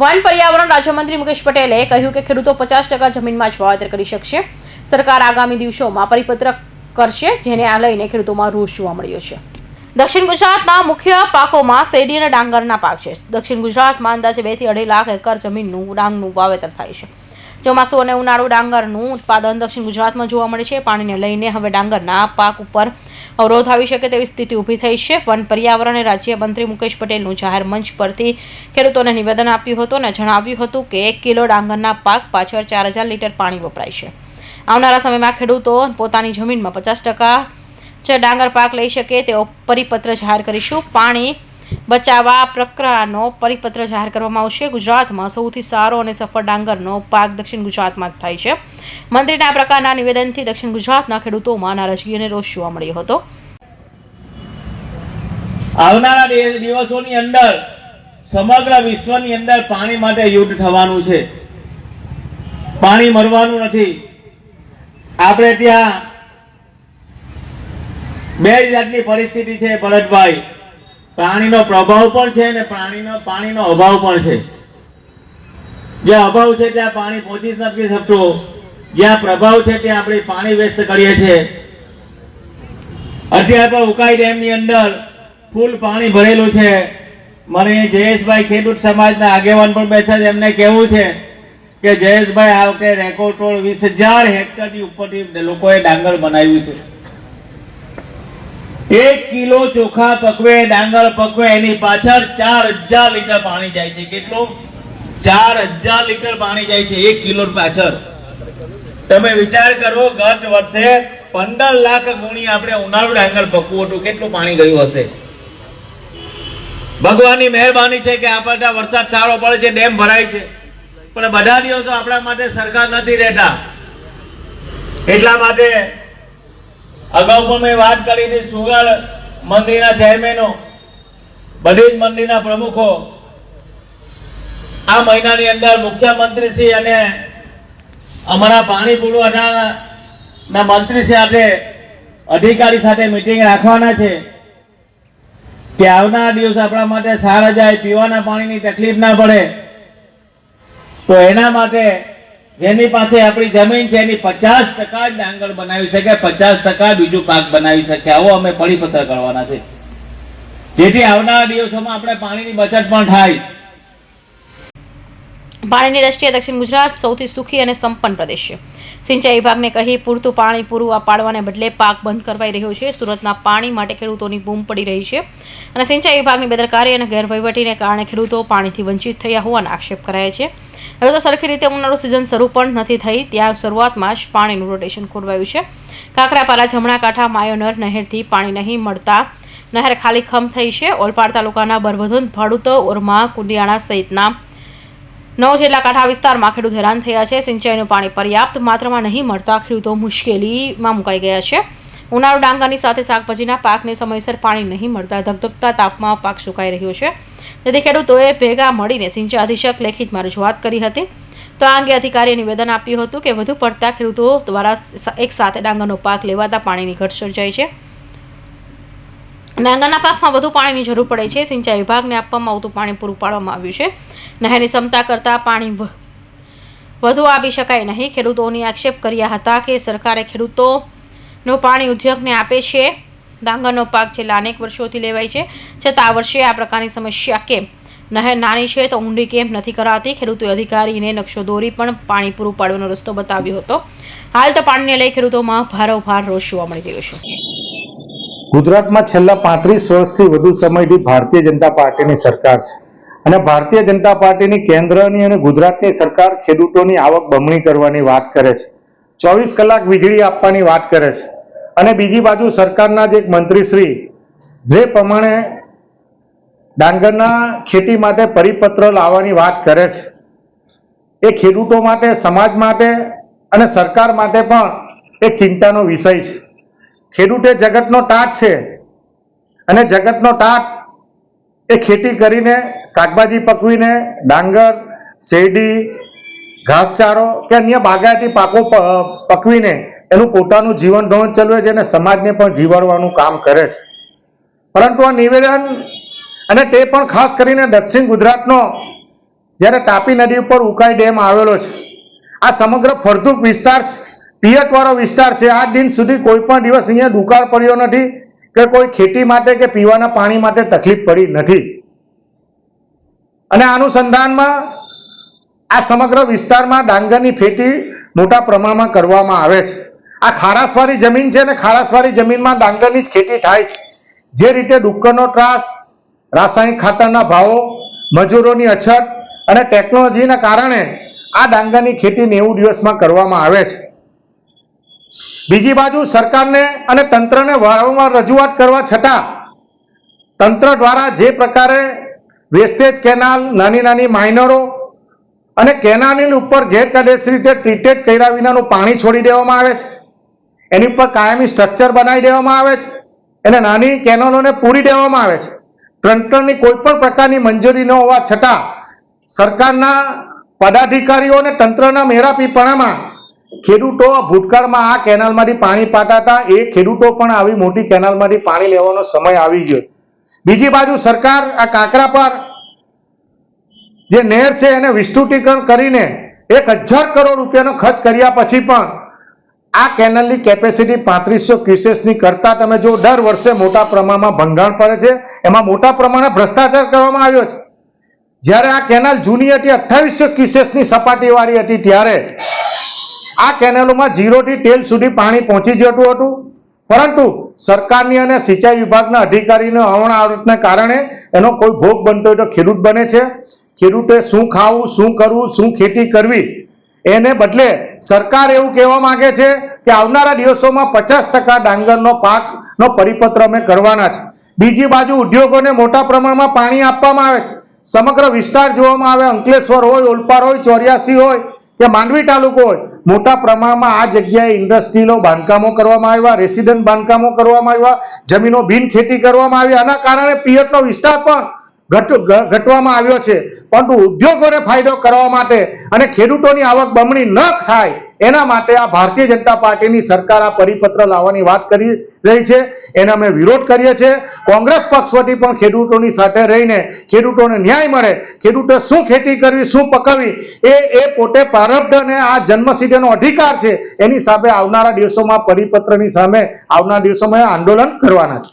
One પર્યાવરણ રાજ્યમંત્રી મુકેશ પટેલે કહ્યું કે ખેડૂતો પચાસ ટકા જમીનમાં જ વાવેતર કરી શકશે. સરકાર આગામી દિવસોમાં પરિપત્ર કરશે, જેને આ લઈને ખેડૂતોમાં રોષ જોવા મળ્યો છે. દક્ષિણ ગુજરાતના મુખ્ય પાકોમાં શેરડી અને ડાંગરના પાક છે. દક્ષિણ ગુજરાતમાં અંદાજે બેથી અઢી લાખ એકર જમીનનું, ડાંગનું વાવેતર થાય છે. ચોમાસું અને ઉનાળુ ડાંગરનું ઉત્પાદન દક્ષિણ ગુજરાતમાં જોવા મળે છે. પાણીને લઈને હવે ડાંગરના પાક ઉપર અવરોધ આવી શકે તેવી સ્થિતિ ઊભી થઈ છે. વન પર્યાવરણ અને રાજ્યમંત્રી મુકેશ પટેલનું જાહેર મંચ પરથી ખેડૂતોને નિવેદન આપ્યું હતું અને જણાવ્યું હતું કે એક કિલો ડાંગરના પાક પાછળ ચાર હજાર લીટર પાણી વપરાય છે. આવનારા સમયમાં ખેડૂતો પોતાની જમીનમાં પચાસ ટકા જે ડાંગર પાક લઈ શકે તેવો પરિપત્ર જાહેર કરીશું. પાણી બચાવવા પ્રક્રિયાનો પરિપત્ર જાહેર કરવામાં આવશે. ગુજરાતમાં સૌથી સારો અને સફળ ડાંગરનો પાક દક્ષિણ ગુજરાતમાં થાય છે. મંત્રીના આ પ્રકારના નિવેદનથી દક્ષિણ ગુજરાતના ખેડૂતોમાં નારાજગી અને રોષ જોવા મળ્યો હતો. આવનારા દિવસોની અંદર સમગ્ર વિશ્વની અંદર પાણી માટે યુદ્ધ થવાનું છે. પાણી મરવાનું નથી. આપણે ત્યાં બે જાતની પરિસ્થિતિ છે, ભરતભાઈ. પાણીનો પ્રભાવ પણ છે અને પાણીનો પાણીનો અભાવ પણ છે. જ્યાં અભાવ છે ત્યાં પાણી પહોંચી જ નથી શકતું. જ્યાં પ્રભાવ છે ત્યાં આપણે પાણી વેસ્ટ કરીએ છીએ. અત્યારે પણ ઉકાઈ ડેમની અંદર ફૂલ પાણી ભરેલું છે. મને જયેશભાઈ ખેડૂત સમાજના આગેવાન પણ બેઠા છે. એમને કહેવું છે કે જયેશભાઈ આ વખતે રેકોર્ડ વીસ હજાર હેક્ટરની ઉપરથી લોકોએ ડાંગર બનાવ્યું છે. એક કિલો ચોખા પકવે, ડાંગર પકવે, એની પાછળ ચાર હજાર લીટર પાણી જાય છે. કેટલું? ચાર હજાર લીટર પાણી જાય છે એક કિલો પાછળ. તમે વિચાર કરો, ગત વર્ષે પંદર લાખ ગુણી આપણે ઉનાળુ ડાંગર પકવું હતું. કેટલું પાણી ગયું હશે? ભગવાનની મહેરબાની છે કે આપણને વરસાદ સારો પડે છે, ડેમ ભરાય છે. પણ બધા દિવસો આપણા માટે સરકાર નથી રહેતા. એટલા માટે અગાઉ પણ મેં વાત કરી હતી સુગર મંદિરના ચેરમેનો બધી જ મંદિરના પ્રમુખો. આ મહિનાની અંદર મુખ્યમંત્રી શ્રી અને અમારા પાણી પુરવઠાના મંત્રી સાથે અધિકારી સાથે મિટિંગ રાખવાના છે. કે આવનારા દિવસ આપણા માટે સારા જાય, પીવાના પાણીની તકલીફ ના પડે. તો એના માટે જેની પાસે આપણી જમીન છે, એની પચાસ ટકા જ ડાંગર બનાવી શકે, પચાસ ટકા બીજું પાક બનાવી શકે. આવો અમે પરિપત્ર કરવાના છે. જેથી આવનારા દિવસોમાં આપણે પાણીની બચત પણ થાય. પાણીની દ્રષ્ટિએ દક્ષિણ ગુજરાત સૌથી સુખી અને સંપન્ન પ્રદેશ છે. સિંચાઈ વિભાગને કહી પૂરતું પાણી પૂરું પાડવાને બદલે પાક બંધ કરવાઈ રહ્યો છે. સુરતના પાણી માટે ખેડૂતોની બૂમ પડી રહી છે અને સિંચાઈ વિભાગની બેદરકારી અને ગેરવહીવટીને કારણે ખેડૂતો પાણીથી વંચિત થયા હોવાના આક્ષેપ કરાય છે. હવે તો સરખી રીતે ઉનાળુ સિઝન શરૂ પણ નથી થઈ. ત્યાં શરૂઆતમાં જ પાણીનું રોટેશન ખોરવાયું છે. કાકરાપાલા જમણા કાંઠા માયોનર નહેરથી પાણી નહીં મળતા નહેર ખાલી ખમ થઈ છે. ઓલપાડ તાલુકાના બરબધન ભાડુતો, ઓરમા, કુંડિયાણા સહિતના નવ જેટલા કાંઠા વિસ્તારમાં ખેડૂત હેરાન થયા છે. સિંચાઈનું પાણી પર્યાપ્ત માત્રામાં નહીં મળતા ખેડૂતો મુશ્કેલીમાં મુકાઈ ગયા છે. ઉનાળુ ડાંગરની સાથે શાકભાજીના પાકને સમયસર પાણી નહીં મળતા ધગધગતા તાપમાં પાક સુકાઈ રહ્યો છે. તેથી ખેડૂતોએ ભેગા મળીને સિંચાઈ અધિક્ષક લેખિતમાં રજૂઆત કરી હતી. તો આ અંગે અધિકારીએ નિવેદન આપ્યું હતું કે વધુ પડતા ખેડૂતો દ્વારા એક સાથે ડાંગરનો પાક લેવાતા પાણીની ઘટ સર્જાઈ છે. ડાંગરના પાકમાં વધુ પાણીની જરૂર પડે છે. સિંચાઈ વિભાગને આપવામાં આવતું પાણી પૂરું પાડવામાં આવ્યું છે. નહેરની ક્ષમતા કરતાં પાણી વધુ આપી શકાય નહીં. ખેડૂતોની આક્ષેપ કર્યા હતા કે સરકારે ખેડૂતોનું પાણી ઉદ્યોગને આપે છે. ડાંગરનો પાક છેલ્લા અનેક વર્ષોથી લેવાય છે. છતાં આ વર્ષે આ પ્રકારની સમસ્યા કેમ? નહેર નાની છે તો ઊંડી કેમ નથી કરાતી? ખેડૂતોએ અધિકારીને નકશો દોરી પણ પાણી પૂરું પાડવાનો રસ્તો બતાવ્યો હતો. હાલ તો પાણીને લઈ ખેડૂતોમાં ભારોભાર રોષ જોવા મળી રહ્યો છે. ગુજરાતમાં છેલ્લા પાંત્રીસ વર્ષથી વધુ સમયથી ભારતીય જનતા પાર્ટીની સરકાર છે. અને ભારતીય જનતા પાર્ટીની કેન્દ્રની અને ગુજરાતની સરકાર ખેડૂતોની આવક બમણી કરવાની વાત કરે છે. ચોવીસ કલાક વીજળી આપવાની વાત કરે છે. અને બીજી બાજુ સરકારના જ એક મંત્રીશ્રી જે પ્રમાણે ડાંગરના ખેતી માટે પરિપત્ર લાવવાની વાત કરે છે. એ ખેડૂતો માટે, સમાજ માટે અને સરકાર માટે પણ એક ચિંતાનો વિષય છે. ખેડૂત એ જગતનો ટાટ છે. અને જગતનો ટાટ એ ખેતી કરીને શાકભાજી પકવીને ડાંગર, શેરડી, ઘાસચારો કે અન્ય બાગાયતી પાકો પકવીને એનું પોતાનું જીવન ધોરણ ચલવે છે અને સમાજને પણ જીવાડવાનું કામ કરે છે. પરંતુ આ નિવેદન અને તે પણ ખાસ કરીને દક્ષિણ ગુજરાતનો જ્યારે તાપી નદી ઉપર ઉકાઈ ડેમ આવેલો છે. આ સમગ્ર ફળદ્રુપ વિસ્તાર છે. પિયતવાળો વિસ્તાર છે. આજ દિન સુધી કોઈ પણ દિવસ અહીંયા દુકાળ પડ્યો નથી કે કોઈ ખેતી માટે કે પીવાના પાણી માટે તકલીફ પડી નથી. અને અનુસંધાનમાં આ સમગ્ર વિસ્તારમાં ડાંગરની ખેતી મોટા પ્રમાણમાં કરવામાં આવે છે. આ ખારાસવાળી જમીન છે અને ખારાસવાળી જમીનમાં ડાંગરની જ ખેતી થાય છે. જે રીતે ડુક્કરનો ત્રાસ, રાસાયણિક ખાતરના ભાવો, મજૂરોની અછત અને ટેકનોલોજીના કારણે આ ડાંગરની ખેતી નેવું દિવસમાં કરવામાં આવે છે. બીજી બાજુ સરકારને અને તંત્રને વારંવાર રજૂઆત કરવા છતાં તંત્ર દ્વારા જે પ્રકારે વેસ્ટેજ કેનાલ નાની નાની માઇનરો અને કેનાલની ઉપર ગેરકાયદેસર રીતે ટ્રીટેડ કર્યા વિનાનું પાણી છોડી દેવામાં આવે છે. એની ઉપર કાયમી સ્ટ્રક્ચર બનાવી દેવામાં આવે છે એને નાની કેનોલોને પૂરી દેવામાં આવે છે. તંત્રની કોઈ પણ પ્રકારની મંજૂરી ન હોવા છતાં સરકારના પદાધિકારીઓ અને તંત્રના મેરાપીપણામાં ખેડૂતો ભૂતકાળમાં આ કેનાલમાંથી પાણી પાતા હતા એ ખેડૂતો પણ આવી મોટી કેનાલમાંથી પાણી લેવાનો સમય આવી ગયો. બીજી બાજુ સરકાર આ કાંકરા પર જે નહેર છે એને વિસ્તૃતીકરણ કરીને એક હજાર કરોડ રૂપિયાનો ખર્ચ કર્યા પછી પણ આ કેનલની કેપેસિટી પાંત્રીસો ક્યુસેસની કરતાં તમે જો દર વર્ષે મોટા પ્રમાણમાં ભંગાણ પડે છે, એમાં મોટા પ્રમાણે ભ્રષ્ટાચાર કરવામાં આવ્યો છે. જ્યારે આ કેનાલ જૂની હતી, અઠ્ઠાવીસો ક્યુસેસની સપાટીવાળી હતી, ત્યારે આ કેનાલોમાં ઝીરોથી ટેલ સુધી પાણી પહોંચી જતું હતું. પરંતુ સરકારની અને સિંચાઈ વિભાગના અધિકારીનો અવણાવટને કારણે એનો કોઈ ભોગ બનતો હોય તો ખેડૂત બને છે. ખેડૂતે શું ખાવું, શું કરવું, શું ખેતી કરવી, એને બદલે સરકાર એવું કહેવા માંગે છે કે આવનારા દિવસોમાં પચાસ ટકા ડાંગરનો પાકનો પરિપત્ર અમે કરવાના છે. બીજી બાજુ ઉદ્યોગોને મોટા પ્રમાણમાં પાણી આપવામાં આવે છે. સમગ્ર વિસ્તાર જોવામાં આવે, અંકલેશ્વર હોય, ઓલપાડ હોય, ચોર્યાસી હોય, કે માંડવી તાલુકો હોય મોટા પ્રમાણમાં આ જગ્યાએ ઇન્ડસ્ટ્રીનો બાંધકામો કરવામાં આવ્યા, રેસિડન્ટ બાંધકામો કરવામાં આવ્યા, જમીનો બિન ખેતી કરવામાં આવી, આના કારણે પિયતનો વિસ્તાર પણ ઘટ ઘટવામાં આવ્યો છે. પરંતુ ઉદ્યોગોને ફાયદો કરવા માટે અને ખેડૂતોની આવક બમણી ન થાય, એના માટે આ ભારતીય જનતા પાર્ટીની સરકાર આ પરિપત્ર લાવવાની વાત કરી રહી છે. એને અમે વિરોધ કરીએ છીએ. કોંગ્રેસ પક્ષ વતી પણ ખેડૂતોની સાથે રહીને ખેડૂતોને ન્યાય મળે, ખેડૂતો શું ખેતી કરવી, શું પકાવી એ એ પોતે પ્રારબ્ધ અને આ જન્મસિદ્ધનો અધિકાર છે, એની સામે આવનારા દિવસોમાં પરિપત્રની સામે આવનારા દિવસોમાં આંદોલન કરવાના છે.